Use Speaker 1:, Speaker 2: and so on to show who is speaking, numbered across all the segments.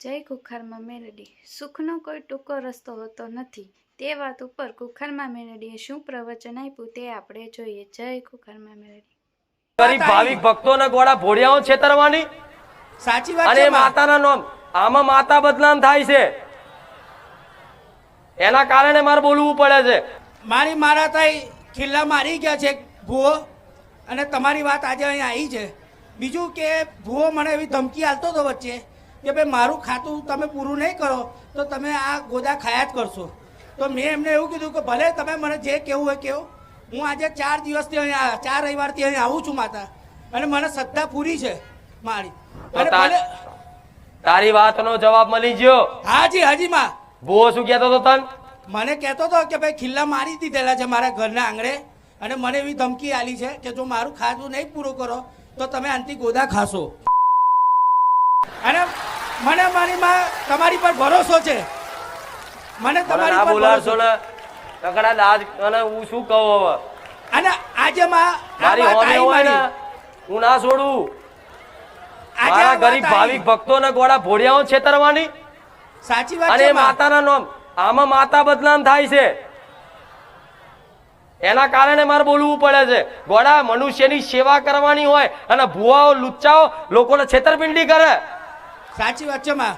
Speaker 1: જય કુખારમાં મેલડી. સુખનો કોઈ ટૂંકો રસ્તો હોતો નથી. તે વાત ઉપર કુખારમાં મેલડીએ શું પ્રવચન આપ્યું તે આપણે જોઈએ. જય કુખારમાં મેલડી.
Speaker 2: ગરીબ ભાવિક ભક્તોના ગોળા ભોળિયાઓ છેતરવાની?
Speaker 3: સાચી વાત
Speaker 2: અને
Speaker 3: છે
Speaker 2: માતાના નામ આમાં માતા બદનામ થાય છે. એના કારણે મારે બોલવું પડે છે.
Speaker 3: મારી મારા તાઈ ખિલ્લા મારી ગયા છે ભૂવો અને તમારી વાત આજે અહીંયા આવી છે. બીજું કે ભૂવો મને એવી ધમકી આલતો હતો વચ્ચે. કે ભાઈ મારું ખાતું તમે પૂરું નહીં કરો તો તમે આ ગોદા ખાયા જ કરશો. તો મેં એમને એવું કીધું કે ભલે તમે મને જે કહેવું હોય કેવું હું આજે ચાર દિવસથી અહીંયા ચાર રવિવારથી અહીં આવું છું માતા. અને મને સત્તા પૂરી છે મારી. અને ભલે
Speaker 2: તારી વાતનો જવાબ મળી ગયો.
Speaker 3: હાજી હાજી માં.
Speaker 2: ભૂવો શું કહેતો હતો તન?
Speaker 3: મને કહેતો હતો કે ભાઈ ખિલ્લા મારી દીધેલા છે મારા ઘરના આંગણે. અને મને એવી ધમકી આલી છે કે જો મારું ખાતું નહીં પૂરું કરો તો તમે આનથી ગોદા ખાશો. અને મને મારી માં તમારી પર ભરોસો છે. મને તમારી પર ભરોસો
Speaker 2: ને. તકડા લાજ અને હું શું કહું હવે?
Speaker 3: અને આજે માં
Speaker 2: મારી હોમી હોય ને હું ના છોડું. મારા ગરીબ ભાવિક ભક્તો ને ગોળા ભોળિયાઓ છેતરવાની.
Speaker 3: સાચી વાત
Speaker 2: અને. માતાના નામ આમાં માતા બદનામ થાય છે. એના કારણે મારે બોલવું પડે છે. ગોળા મનુષ્યની સેવા કરવાની હોય અને ભુવાઓ લુચ્ચાઓ લોકોને છેતરપિંડી કરે.
Speaker 3: સાચી વાત છે માં.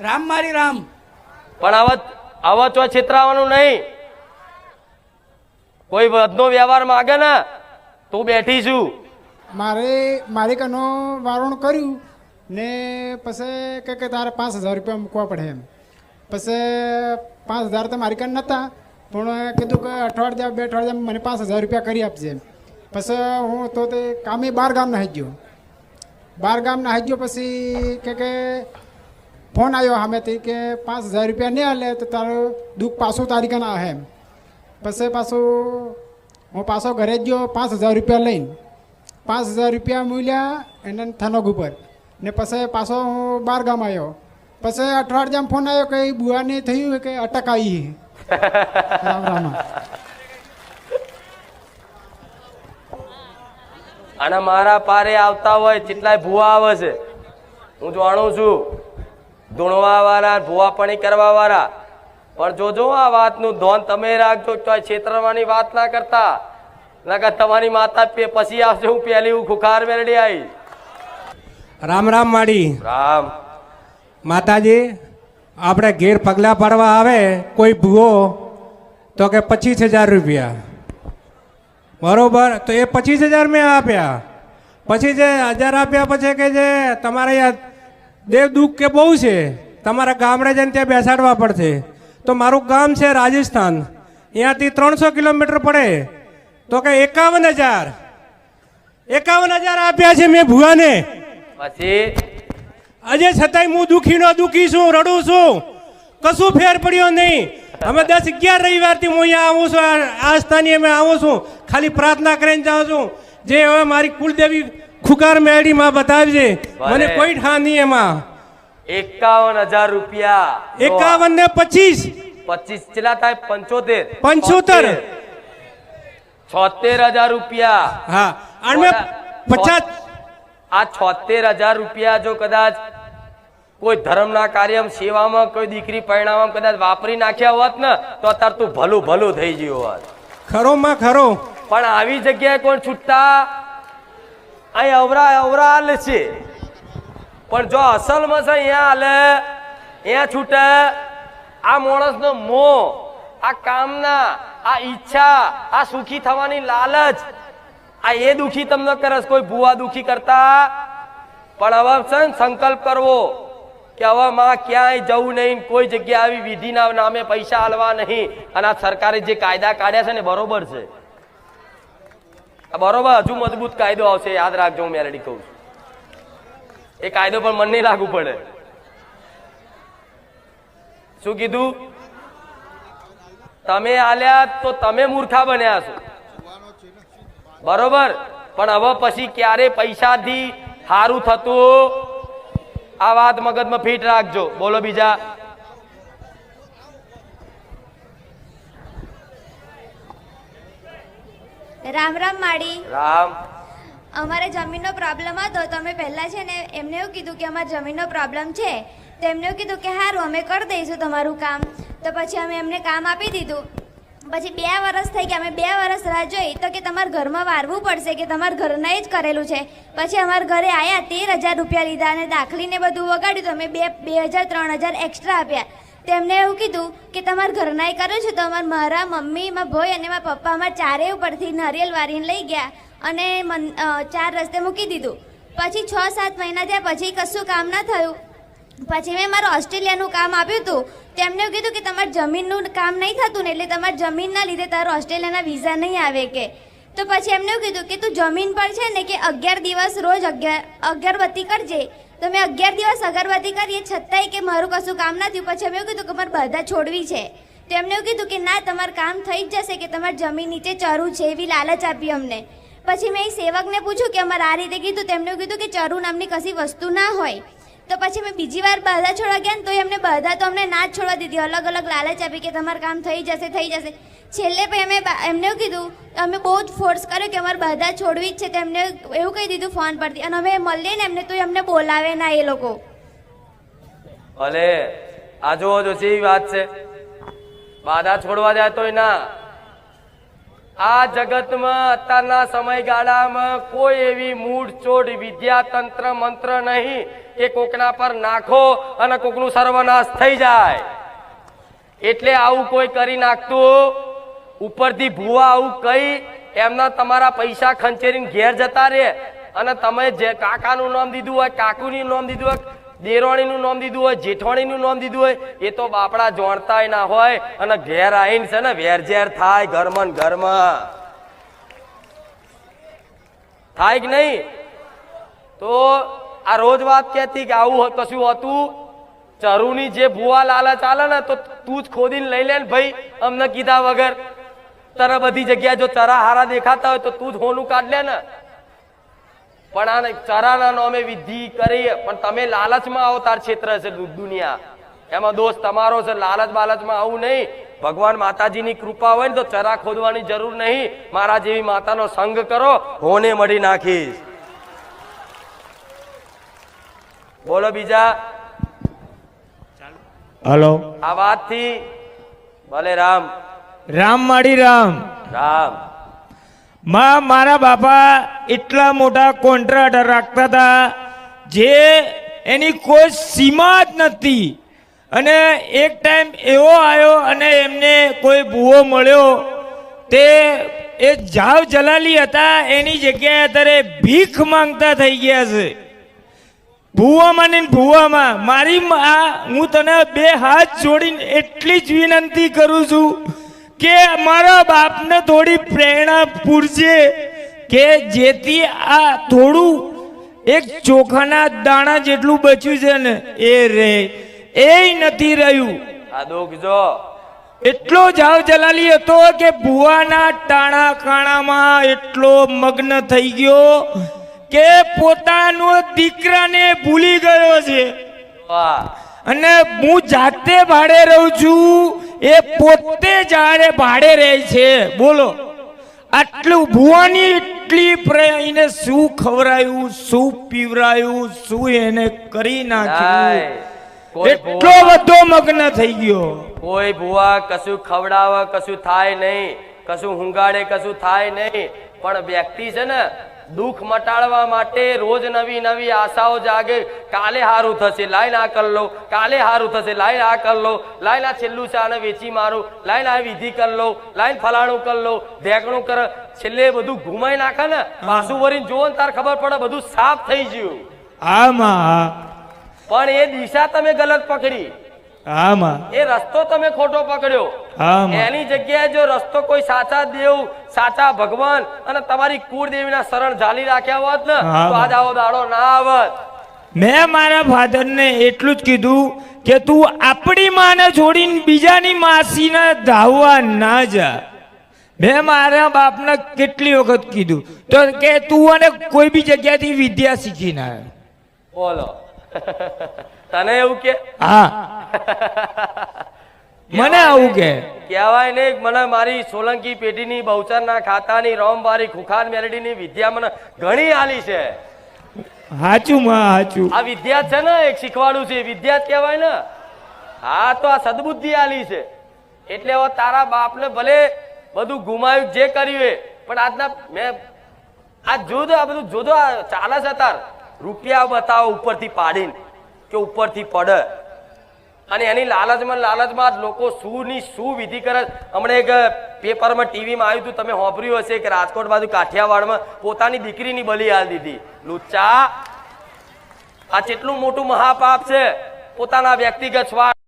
Speaker 3: રામ મારી રામ.
Speaker 2: પણ આવા આવા તો છેતરાવાનું નહીં. કોઈ વધનો વ્યવહાર માગે ને તું બેઠી છું.
Speaker 4: મારે મારે કનો વારણ કર્યું ને પછી કે કે તારે પાંચ હજાર રૂપિયા મૂકવા પડે એમ. પછી પાંચ હજાર તો મારી કન નહોતા પણ કીધું કે અઠવાડિયા બે અઠવાડિયા મને પાંચ હજાર રૂપિયા કરી આપજે પછી હું તો તે કામે બાર ગામ નાહી ગયો. બાર ગામ નાહી ગયો પછી કે કે ફોન આવ્યો સામેથી કે પાંચ હજાર રૂપિયા નહીં હાલે તો તારું દુઃખ પાછું તારીખે ના એમ. પછી પાછું હું પાછો ઘરે જ ગયો પાંચ હજાર રૂપિયા લઈને. પાંચ હજાર રૂપિયા મૂલ્યા એને થાનોક ઉપર. ને પછી પાછો હું બાર ગામ આવ્યો પછી અઠવાડિયામાં ફોન આવ્યો કે બુઆને થયું કે અટક આવી રામ રામ.
Speaker 2: અને મારા પારે આવતા હોય કેટલાય ભૂવા આવે છે. હું જાણું છું ધૂણવા વાળા ભૂવાપણી કરવા વાળા પણ જોજો આ વાતનું ધોન તમે રાખજો તો છેતરવાની વાત ના કરતા. નકર તમારી માતા પછી આવશે હું પહેલી હું ખુખાર મેરડી આવી
Speaker 5: રામ રામ માડી
Speaker 2: રામ.
Speaker 5: માતાજી આપણે ઘેર પગલા પાડવા આવે કોઈ ભૂવો તો કે પચીસ હજાર રૂપિયા. બરોબર. તો એ પચીસ હજાર મેં આપ્યા. પછી જે હજાર આપ્યા પછી કે જે તમારે યાર દેવ દુઃખ કે બહુ છે તમારા ગામડે જઈને ત્યાં બેસાડવા પડશે. તો મારું ગામ છે રાજસ્થાન. અહીંયાથી ત્રણસો કિલોમીટર પડે. તો કે એકાવન હજાર. એકાવન હજાર આપ્યા છે મેં ભુવાને.
Speaker 2: પછી?
Speaker 5: આજે છતાંય હું દુખી નો દુખી છું રડું છું. કશું ફેર પડ્યો નહીં. અમે દસ અગિયાર રવિવારથી હું અહીંયા આવું છું આ- સ્થાને અમે આવું છું. ખાલી પ્રાર્થના કરીને જાઉં છું. જે હવે મારી કુલદેવી ખુકાર મેળીમાં બતાવજે. મને કોઈ ઠા નહીં એમાં.
Speaker 2: એકાવન હજાર રૂપિયા.
Speaker 5: એકાવન ને પચીસ.
Speaker 2: પચીસ ચેલા થાય? પંચોતેર.
Speaker 5: પંચોતેર.
Speaker 2: છોતેર હજાર રૂપિયા.
Speaker 5: હા. અને પચાસ.
Speaker 2: આ છોતેર હજાર રૂપિયા જો કદાચ કોઈ ધર્મના કાર્યમાં સેવામાં કોઈ દીકરી પરિણામમાં કદાચ વાપરી નાખ્યા હોત ને તો અત્યારે તું ભલું ભલું થઈ ગયું હોત.
Speaker 5: ખરો માં ખરો.
Speaker 2: પણ આવી જગ્યાએ કોણ છૂટતા? અહીં અવરા અવરા હાલ છે. પણ જો અસલમાં છે અહીંયા હાલે અહીંયા છૂટે આ માણસનો મોહ આ કામના આ ઈચ્છા આ સુખી થવાની લાલચ આ એ દુખી તમને કરે કોઈ ભૂવા દુખી કરતા? પણ હવે સંકલ્પ કરવો. કે હવે માં ક્યાંય જવું નહીં, કોઈ જગ્યા આવી વિધિના નામે પૈસા હાલવા નહીં. અને આ સરકારે જે કાયદા કાઢ્યા છે ને, બરોબર છે. બરોબર, હજુ મજબૂત કાયદો આવશે, યાદ રાખજો હું મેલેડી કહું છું. એ કાયદો પણ મન લાગુ પડે. શું કીધું? તમે આલ્યા તો તમે મૂર્ખા બન્યા છો. બરોબર? પણ હવે પછી ક્યારે પૈસાથી સારું થતું આ વાત મગજમાં ફિટ રાખજો. બોલો બીજા.
Speaker 6: રામ રામ માડી
Speaker 2: રામ.
Speaker 6: અમારે જમીનનો પ્રોબ્લેમ હતો. તો અમે પહેલાં છે ને એમને એવું કીધું કે અમારે જમીનનો પ્રોબ્લેમ છે. તો એમને એવું કીધું કે સારું અમે કરી દઈશું તમારું કામ. તો પછી અમે એમને કામ આપી દીધું. પછી બે વર્ષ થઈ ગયા, અમે બે વર્ષ રાહ જોઈ તો કે તમારે ઘરમાં વારવું પડશે કે તમારા ઘરના જ કરેલું છે. પછી અમારા ઘરે આવ્યા તેર હજાર રૂપિયા લીધા અને દાખલીને બધું વગાડ્યું તો અમે બે બે હજાર, ત્રણ હજાર એક્સ્ટ્રા આપ્યા. તેમને એવું કીધું કે તમારા ઘરનાય કર્યું છે તો અમારા મારા મમ્મી, મારા ભાઈ અને મારા પપ્પા અમારા ચારેય ઉપરથી નારિયેલ વારીને લઈ ગયા અને મન ચાર રસ્તે મૂકી દીધું. પછી છ, સાત મહિના થયા, પછી કશું કામ ના થયું. પછી મેં મારું ઓસ્ટ્રેલિયાનું કામ આપ્યું હતું. એવું કીધું કે તમારે જમીનનું કામ નહીં થતું ને એટલે તમારે જમીનના લીધે તારું ઓસ્ટ્રેલિયાના વિઝા નહીં આવે કે. તો પછી એમને એવું કીધું કે તું જમીન પર છે ને કે અગિયાર દિવસ રોજ અગિયાર અગરબત્તી કરજે. તો મેં અગિયાર દિવસ અગરબત્તી કરીએ છતાંય કે મારું કશું કામ ના થયું. પછી એવું કીધું કે મારે બધા છોડવી છે. તો એમને એવું કીધું કે ના, તમારું કામ થઈ જ જશે કે તમારે જમીન નીચે ચરું છે એવી લાલચ આપી અમને. પછી મેં એ સેવકને પૂછ્યું કે અમારે આ રીતે કીધું. એવું કીધું કે ચરુ નામની કશી વસ્તુ ના હોય. તો પછી મેં બીજી વાર બાધા છોડવા ગયા ને તો એમને બાધા તો અમને ના જ છોડવા દીધી. અલગ અલગ લાલચ આપી કે તમારું કામ થઈ જશે થઈ જશે. છેલ્લે પછી અમે એમને એવું કીધું, અમે બહુ જ ફોર્સ કર્યો કે અમારે બાધા છોડવી જ છે. તો એમને એવું કહી દીધું ફોન પરથી. અને અમે મળીએ ને એમને તો એમને બોલાવે ના એ લોકો.
Speaker 2: ભલે આ જોવો જો કેવી વાત છે. બાધા છોડવા જાય તોય ના. આ જગતમાં અત્યારના સમયગાળામાં કોઈ એવી મૂળ ચોડ વિદ્યા તંત્ર મંત્ર નહીં કે કોકના પર નાખો અને કોકનું સર્વનાશ થઈ જાય. એટલે આવું કોઈ કરી નાખતું, ઉપરથી ભૂવા આવું કઈ, એમના તમારા પૈસા ખંચેરીને ઘેર જતા રહે. અને તમે જે કાકાનું નામ દીધું હોય, કાકુની નામ દીધું હોય દેરોણીનું નામ દીધું હોય જેઠવાણીનું નામ દીધું હોય, એ તો બાપડા જોણતાય ના હોય અને ઘેર આવીને છે ને વેરઝેર થાય ઘરમાં ઘરમાં. થાય કે નહીં? તો આ રોજ વાત કહેતી કે આવું કશું હતું? ચરુની જે ભૂવા લાલા ચાલે ને, તો તું જ ખોદીને લઈ લે ને ભાઈ, અમને કીધા વગર. તારા બધી જગ્યાએ જો ચરા હારા દેખાતા હોય તો તું જ હોનું કાઢ લે ને. પણ આને ચરાના નામે વિધિ કરી પણ તમે લાલચમાં આવો તાર ક્ષેત્ર છે દુનિયા. એમાં દોષ તમારો છે લાલચ બાલચમાં આવું નહીં. ભગવાન માતાજીની કૃપા હોય ને તો ચરા ખોદવાની જરૂર નહીં. મારા જેવી માતાનો સંગ કરો હોને મળી નાખીશ. બોલો બીજા.
Speaker 7: હલો.
Speaker 2: આ વાતથી ભલે રામ.
Speaker 7: રામ માડી રામ.
Speaker 2: રામ.
Speaker 7: માં, મારા બાપા એટલા મોટા કોન્ટ્રાક્ટર રાખતા હતા જે એની કોઈ સીમા જ નથી. અને એક ટાઈમ એવો આવ્યો અને એમને કોઈ ભૂવો મળ્યો. તે એ જાવ જલાલી હતા, એની જગ્યાએ અત્યારે ભીખ માંગતા થઈ ગયા છે. ભૂવામાં ને ભૂવામાં, મારી હું તને બે હાથ જોડીને એટલી જ વિનંતી કરું છું કે મારા બાપને થોડી પ્રેરણા પૂરજે કે જેથી આ થોડું એક ચોખાના દાણા જેટલું બચ્યું છે ને એ રે. એ નથી રહ્યું.
Speaker 2: આ દુઃખ જો.
Speaker 7: એટલો જાવ જલાલી હતો કે ભુવાના ટાણા કાણામાં એટલો મગ્ન થઈ ગયો કે પોતાનો દીકરાને ભૂલી ગયો છે. અને હું જાતે ભાડે રહું છું. એ પોતે જાડે ભાડે રહે છે બોલો. આટલું ભુવાની એટલી એને શું ખવરાયું શું પીવરાયું શું એને કરી નાખ્યું. એટલો બધો મગ્ન થઈ ગયો.
Speaker 2: કોઈ ભુવા કશું ખવડાવે કશું થાય નહીં. કશું હુંગાડે કશું થાય નહીં. પણ વ્યક્તિ છે ને દુઃખ મટાડવા માટે રોજ નવી નવી આશાઓ જાગે. કાલે હારું થશે લાઈન આ કર લો. કાલે હારું થશે લાઈન આ કર લો. લાઈન આ છેલ્લું છે આને વેચી મારું. લાઈન આ વિધિ કર લો. લાઈન ફલાણું કર લો. ઢેકણું કર. છેલ્લે બધું ઘુમાઈ નાખે ને. પાછું વરીને જોવો ને તાર ખબર પડે બધું સાફ થઈ ગયું.
Speaker 7: આમાં
Speaker 2: પણ એ દિશા તમે ગલત પકડી.
Speaker 7: આમાં.
Speaker 2: એ રસ્તો તમે ખોટો પકડ્યો.
Speaker 7: આમાં.
Speaker 2: એની જગ્યાએ જો રસ્તો કોઈ સાચા દેવ સાચા ભગવાન અને તમારી કુળદેવીના શરણ ઝાલી રાખ્યા હોત ને તો આજ આવો દાડો ના આવત.
Speaker 7: મેં મારા ફાધરને એટલું જ કીધું કે તું આપણી માને છોડીને બીજાની માસીને ધાવવા ના જા. મેં મારા બાપને કેટલી વખત કીધું. તો કે તું અને કોઈ બી જગ્યાથી વિદ્યા શીખીને આવ્યો.
Speaker 2: બોલો. તને એવું કે?
Speaker 7: હા. મને આવું કે.
Speaker 2: કહેવાય નહીં મને મારી સોલંકી પેઢીની બહુચરના ખાતાની રોમબારી ખુખાર મેલડીની વિદ્યા મને ઘણી આલી છે.
Speaker 7: હાચું માં હાચું.
Speaker 2: આ વિદ્યા છે ને એક શીખવાડું છે. વિદ્યા કહેવાય ને. હા તો આ સદબુદ્ધિ આલી છે. એટલે હવે તારા બાપને ભલે બધું ગુમાવ્યું જે કર્યું એ પણ આજના મેં આ જોજો આ બધું જોજો ચાલે છે તાર. રૂપિયા બતાવો ઉપરથી પાડીને. કે ઉપરથી પડે. અને એની લાલચમાં લાલચમાં લોકો શું ની શું વિધિ કરે. હમણાં એક પેપરમાં ટીવીમાં આવ્યું હતું, તમે હોંભર્યું હશે કે રાજકોટ બાજુ કાઠિયાવાડમાં પોતાની દીકરીની બલી હાલ દીધી. લુચ્ચા, આ કેટલું મોટું મહાપાપ છે, પોતાના વ્યક્તિગત સ્વાર્થ